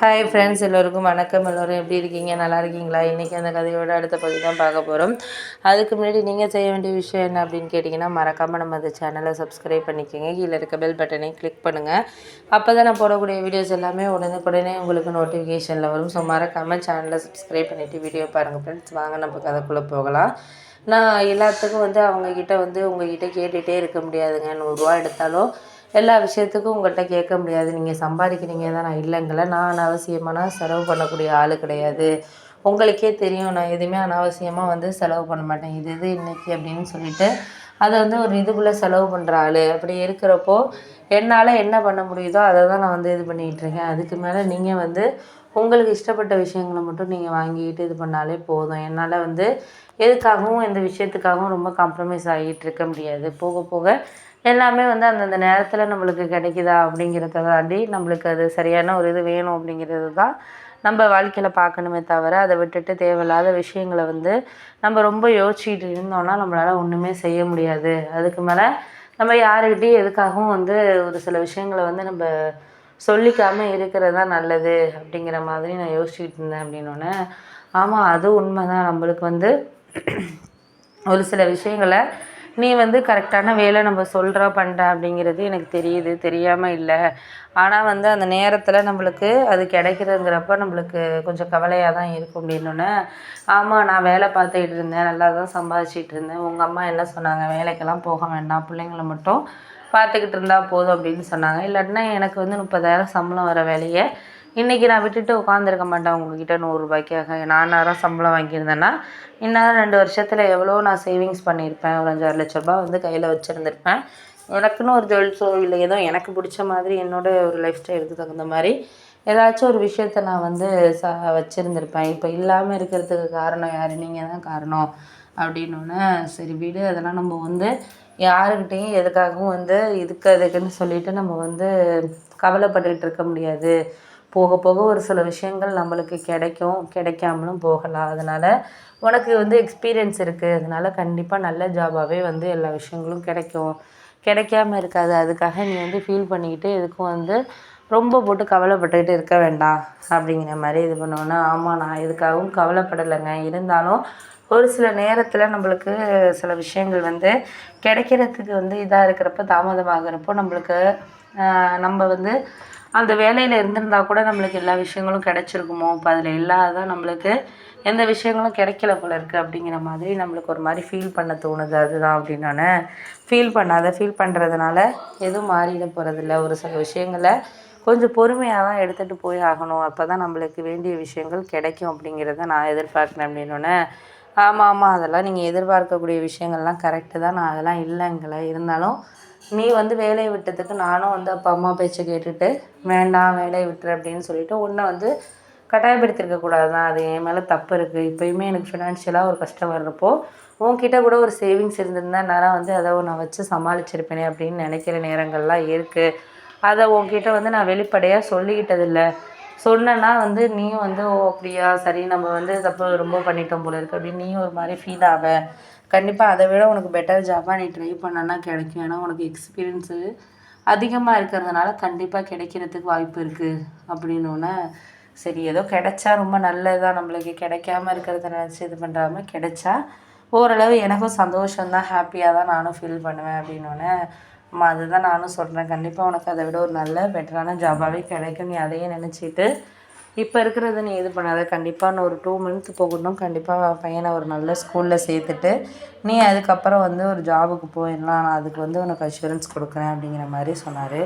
Hi friends எல்லோருக்கும் வணக்கம். எல்லோரும் எப்படி இருக்கீங்க? நல்லா இருக்கீங்களா? இன்றைக்கி அந்த கதையோட அடுத்த பகுதி தான் பார்க்க போகிறோம் அதுக்கு முன்னாடி நீங்கள் செய்ய வேண்டிய விஷயம் என்ன அப்படின்னு கேட்டிங்கன்னா மறக்காமல் நம்ம அந்த சேனலை சப்ஸ்கிரைப் பண்ணிக்கோங்க. கீழே இருக்க பெல் பட்டனையும் கிளிக் பண்ணுங்கள் அப்போ தான் நான் போடக்கூடிய வீடியோஸ் எல்லாமே உடனுக்குடனே உங்களுக்கு நோட்டிஃபிகேஷனில் வரும். ஸோ மறக்காமல் சேனலை சப்ஸ்கிரைப் பண்ணிவிட்டு வீடியோ பாருங்கள் ஃப்ரெண்ட்ஸ் வாங்க நம்ம கதைக்குள்ளே போகலாம். நான் எல்லாத்துக்கும் வந்து அவங்கக்கிட்ட வந்து உங்ககிட்ட கேட்டுகிட்டே இருக்க முடியாதுங்க. நூறுரூவா எடுத்தாலும் எல்லா விஷயத்துக்கும் உங்கள்கிட்ட கேட்க முடியாது. நீங்கள் சம்பாதிக்கிறீங்க தான் நான் இல்லைங்கள நான் அனாவசியமான செலவு பண்ணக்கூடிய ஆள் கிடையாது. உங்களுக்கே தெரியும் நான் எதுவுமே அனாவசியமாக வந்து செலவு பண்ண மாட்டேன். இது இது இன்றைக்கி அப்படின்னு சொல்லிட்டு அதை வந்து ஒரு இதுக்குள்ளே செலவு பண்ணுற ஆள். அப்படி இருக்கிறப்போ என்னால் என்ன பண்ண முடியுதோ அதை தான் நான் வந்து இது பண்ணிகிட்ருக்கேன் அதுக்கு மேலே நீங்கள் வந்து உங்களுக்கு இஷ்டப்பட்ட விஷயங்களை மட்டும் நீங்கள் வாங்கிக்கிட்டு இது பண்ணாலே போதும். என்னால் வந்து எதுக்காகவும் இந்த விஷயத்துக்காகவும் ரொம்ப காம்ப்ரமைஸ் ஆகிட்டு இருக்க முடியாது. போக போக எல்லாமே வந்து அந்தந்த நேரத்தில் நம்மளுக்கு கிடைக்குதா அப்படிங்கிறத தாண்டி நம்மளுக்கு அது சரியான ஒரு இது வேணும் அப்படிங்கிறது தான் நம்ம வாழ்க்கையில் பார்க்கணுமே தவிர அதை விட்டுட்டு தேவையில்லாத விஷயங்களை வந்து நம்ம ரொம்ப யோசிச்சுட்டு இருந்தோம்னா நம்மளால் ஒன்றுமே செய்ய முடியாது. அதுக்கு மேலே நம்ம யாருக்கிட்டையும் எதுக்காகவும் வந்து ஒரு சில விஷயங்களை வந்து நம்ம சொல்லிக்காமல் இருக்கிறது தான் நல்லது அப்படிங்கிற மாதிரி நான் யோசிச்சுக்கிட்டு இருந்தேன் அப்படின்னோடனே ஆமாம் அது உண்மை தான் நம்மளுக்கு வந்து ஒரு சில விஷயங்களை நீ வந்து கரெக்டான வேலை நம்ம சொல்கிற பண்ணுற அப்படிங்கிறது எனக்கு தெரியுது. தெரியாமல் இல்லை. ஆனால் வந்து அந்த நேரத்தில் நம்மளுக்கு அது கிடைக்கிறதுங்கிறப்ப நம்மளுக்கு கொஞ்சம் கவலையாக தான் இருக்கும் அப்படின்னோடனே ஆமாம் நான் வேலை பார்த்துக்கிட்டு இருந்தேன். நல்லா தான் சம்பாதிச்சிட்டு இருந்தேன். உங்கள் அம்மா என்ன சொன்னாங்க? வேலைக்கெல்லாம் போக வேண்டாம். பிள்ளைங்களை மட்டும் பார்த்துக்கிட்டு இருந்தால் போதும் அப்படின்னு சொன்னாங்க. இல்லாட்டினா எனக்கு வந்து முப்பதாயிரம் சம்பளம் வர வேலையை இன்றைக்கி நான் விட்டுட்டு உட்காந்துருக்க மாட்டேன் உங்ககிட்ட நூறுரூபாய்க்காக நேரம் சம்பளம் வாங்கியிருந்தேன்னா இன்னும் ரெண்டு வருஷத்தில் எவ்வளோ நான் சேவிங்ஸ் பண்ணியிருப்பேன்? ஒரு அஞ்சாறு லட்ச ரூபா வந்து கையில் வச்சுருந்துருப்பேன். எனக்குன்னு ஒரு ஜுவல்ஸோ இல்லை ஏதோ எனக்கு பிடிச்ச மாதிரி என்னோடய ஒரு லைஃப் ஸ்டைலுக்கு தகுந்த மாதிரி ஏதாச்சும் ஒரு விஷயத்த நான் வந்து ச வச்சுருந்துருப்பேன். இப்போ இல்லாமல் இருக்கிறதுக்கு காரணம் யார்? நீங்கள் தான் காரணம். அப்படின்னோடனே சரி வீடு அதெல்லாம் நம்ம வந்து யாருக்கிட்டேயும் எதுக்காகவும் வந்து இதுக்கு அதுக்குன்னு சொல்லிட்டு நம்ம வந்து கவலைப்பட்டுக்கிட்டு இருக்க முடியாது. போக போக ஒரு சில விஷயங்கள் நம்மளுக்கு கிடைக்கும் கிடைக்காமலும் போகலாம். அதனால் உனக்கு வந்து எக்ஸ்பீரியன்ஸ் இருக்குது அதனால் கண்டிப்பாக நல்ல ஜாபாகவே வந்து எல்லா விஷயங்களும் கிடைக்கும். கிடைக்காம இருக்காது. அதுக்காக நீ வந்து ஃபீல் பண்ணிக்கிட்டு எதுக்கும் வந்து ரொம்ப போட்டு கவலைப்பட்டுக்கிட்டு இருக்க வேண்டாம் அப்படிங்கிற மாதிரி இது பண்ணோன்னா ஆமாம் நான் எதுக்காகவும் கவலைப்படலைங்க. இருந்தாலும் ஒரு சில நேரத்தில் நம்மளுக்கு சில விஷயங்கள் வந்து கிடைக்கிறதுக்கு வந்து இதாக இருக்கிறப்ப தாமதமாகிறப்போ நம்மளுக்கு நம்ம வந்து அந்த வேலையில் இருந்திருந்தால் கூட நம்மளுக்கு எல்லா விஷயங்களும் கிடச்சிருக்குமோ? இப்போ அதில் இல்லாதான் நம்மளுக்கு எந்த விஷயங்களும் கிடைக்கல போல இருக்குது அப்படிங்கிற மாதிரி நம்மளுக்கு ஒரு மாதிரி ஃபீல் பண்ண தோணுது. அதுதான் அப்படின்னு ஃபீல் பண்ணாத ஃபீல் பண்ணுறதுனால எதுவும் மாறிட போகிறதில்ல ஒரு சில விஷயங்களை கொஞ்சம் பொறுமையாக தான் எடுத்துகிட்டு போய் ஆகணும். அப்போ தான் நம்மளுக்கு வேண்டிய விஷயங்கள் கிடைக்கும் அப்படிங்கிறத நான் எதிர்பார்க்குறேன் அப்படின்னோடனே ஆமாம் ஆமாம் அதெல்லாம் நீங்கள் எதிர்பார்க்கக்கூடிய விஷயங்கள்லாம் கரெக்டு தான். நான் அதெல்லாம் இல்லைங்களே. இருந்தாலும் நீ வந்து வேலையை விட்டதுக்கு நானும் வந்து அப்பா அம்மா பேச்சை கேட்டுட்டு வேண்டாம் வேலையை விட்டுரு அப்படின்னு சொல்லிட்டு உன்னை வந்து கட்டாயப்படுத்தியிருக்கக்கூடாது தான் அது என் மேலே தப்பு இருக்குது இப்போயுமே எனக்கு ஃபினான்ஷியலாக ஒரு கஷ்டம் வர்றப்போ உன்கிட்ட கூட ஒரு சேவிங்ஸ் இருந்திருந்தால் நேரம் வந்து அதை நான் வச்சு சமாளிச்சிருப்பேனே அப்படின்னு நினைக்கிற நேரங்கள்லாம் இருக்குது அதை உன்கிட்ட வந்து நான் வெளிப்படையாக சொல்லிக்கிட்டதில்லை. சொன்னேன்னா வந்து நீயும் வந்து ஓ அப்படியா? சரி நம்ம வந்து தப்பு ரொம்ப பண்ணிட்டோம் போல இருக்கு. அப்படின்னு நீயும் ஒரு மாதிரி ஃபீல் ஆக கண்டிப்பாக அதை விட உனக்கு பெட்டர் ஜாப்பாக நீ ட்ரை பண்ணனா கிடைக்கும். ஏன்னா உனக்கு எக்ஸ்பீரியன்ஸு அதிகமாக இருக்கிறதுனால கண்டிப்பாக கிடைக்கிறதுக்கு வாய்ப்பு இருக்குது அப்படின்னோடனே சரி ஏதோ கிடைச்சா ரொம்ப நல்லதுதான். நம்மளுக்கு கிடைக்காம இருக்கிறத நினச்சி இது பண்ணுறாம கிடைச்சா ஓரளவு எனக்கும் சந்தோஷம்தான். ஹாப்பியாக தான் நானும் ஃபீல் பண்ணுவேன். அப்படின்னோடனே அம்மா அதுதான் நானும் சொல்கிறேன் கண்டிப்பாக உனக்கு அதை விட ஒரு நல்ல பெட்டரான ஜாபாகவே கிடைக்கும். நீ அதையே நினச்சிட்டு இப்போ இருக்கிறத நீ இது பண்ணாத. கண்டிப்பாக நான் ஒரு டூ மந்த் போகணும் கண்டிப்பாக பையனை ஒரு நல்ல ஸ்கூலில் சேர்த்துட்டு நீ அதுக்கப்புறம் வந்து ஒரு ஜாபுக்கு போயிடலாம். நான் அதுக்கு வந்து உனக்கு அஷூரன்ஸ் கொடுக்குறேன் அப்படிங்கிற மாதிரி சொன்னார்.